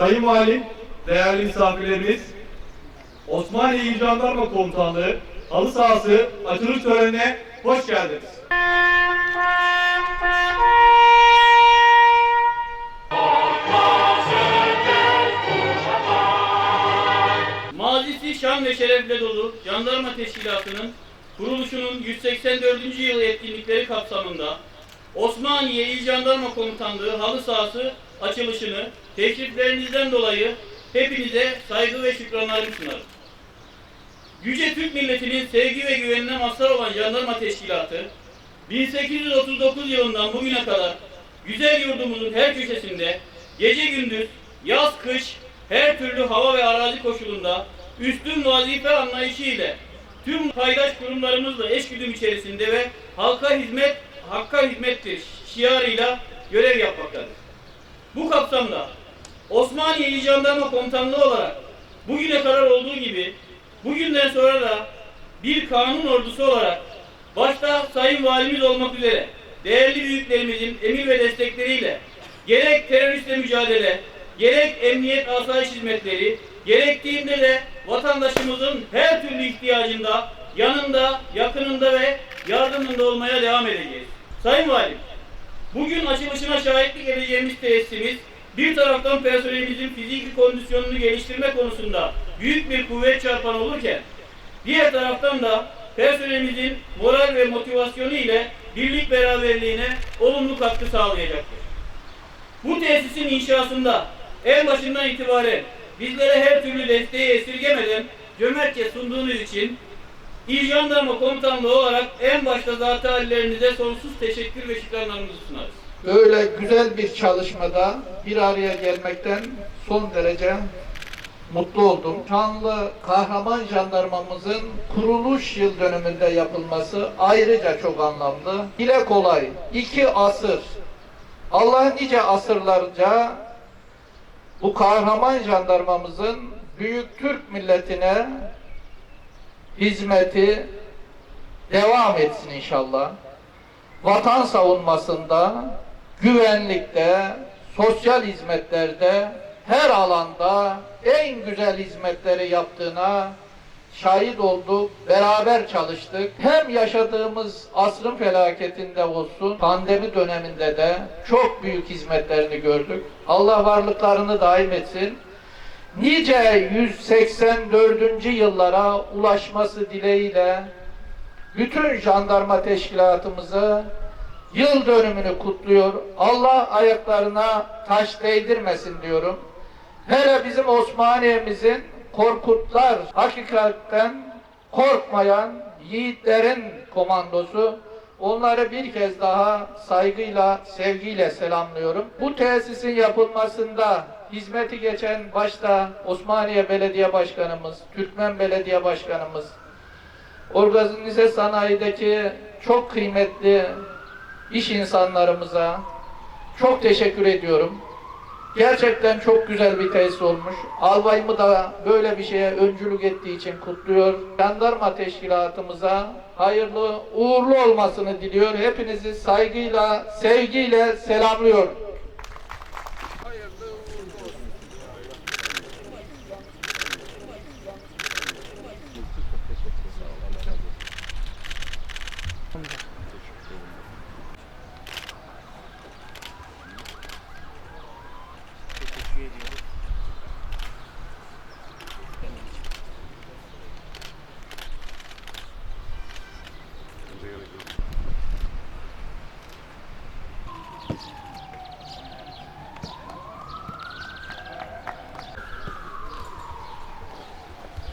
Sayın Valim, değerli misafirlerimiz, Osmaniye İl Jandarma Komutanlığı halı sahası açılış törenine hoş geldiniz. Mazisi şan ve şerefle dolu Jandarma Teşkilatı'nın kuruluşunun 184. yıl etkinlikleri kapsamında Osmaniye İl Jandarma Komutanlığı halı sahası açılışını teşriflerinizden dolayı hepinize saygı ve şükranlarımı sunarım. Yüce Türk milletinin sevgi ve güvenine mazhar olan Jandarma Teşkilatı, 1839 yılından bugüne kadar güzel yurdumuzun her köşesinde gece gündüz, yaz kış, her türlü hava ve arazi koşulunda üstün vazife anlayışı ile tüm paydaş kurumlarımızla eşgüdüm içerisinde ve halka hizmet, hakka hizmettir şiarıyla görev yapmaktadır. Bu kapsamda Osmaniye İl Jandarma Komutanlığı olarak bugüne kadar olduğu gibi bugünden sonra da bir kanun ordusu olarak başta Sayın Valimiz olmak üzere değerli büyüklerimizin emir ve destekleriyle gerek teröristle mücadele, gerek emniyet asayiş hizmetleri, gerektiğinde de vatandaşımızın her türlü ihtiyacında, yanında, yakınında ve yardımında olmaya devam edeceğiz. Sayın Valim, Bugün açılışına şahitlik edeceğimiz tesisimiz bir taraftan personelimizin fiziki kondisyonunu geliştirme konusunda büyük bir kuvvet çarpan olurken diğer taraftan da personelimizin moral ve motivasyonu ile birlik beraberliğine olumlu katkı sağlayacaktır. Bu tesisin inşasında en başından itibaren bizlere her türlü desteği esirgemeden cömertçe sunduğunuz için İl Jandarma Komutanlığı olarak en başta zat hallerinize sonsuz teşekkür ve şükranlarımızı sunarız. Böyle güzel bir çalışmada bir araya gelmekten son derece mutlu oldum. Şanlı kahraman jandarmamızın kuruluş yıl dönümünde yapılması ayrıca çok anlamlı. Dile kolay. iki asır. Allah nice asırlarca bu kahraman jandarmamızın büyük Türk milletine hizmeti devam etsin inşallah. Vatan savunmasında, güvenlikte, sosyal hizmetlerde, her alanda en güzel hizmetleri yaptığına şahit olduk, beraber çalıştık. Hem yaşadığımız asrın felaketinde olsun, pandemi döneminde de çok büyük hizmetlerini gördük. Allah varlıklarını daim etsin nice 184. yıllara ulaşması dileğiyle bütün jandarma teşkilatımızı yıl dönümünü kutluyor. Allah ayaklarına taş değdirmesin diyorum. Hele bizim Osmaniye'mizin Korkutlar hakikaten korkmayan yiğitlerin komandosu. Onları bir kez daha saygıyla, sevgiyle selamlıyorum. Bu tesisin yapılmasında hizmeti geçen başta Osmaniye Belediye Başkanımız, Türkmen Belediye Başkanımız, organize sanayideki çok kıymetli iş insanlarımıza çok teşekkür ediyorum. Gerçekten çok güzel bir tesis olmuş. Albayımı da böyle bir şeye öncülük ettiği için kutluyor. Jandarma teşkilatımıza hayırlı, uğurlu olmasını diliyor. Hepinizi saygıyla, sevgiyle selamlıyorum.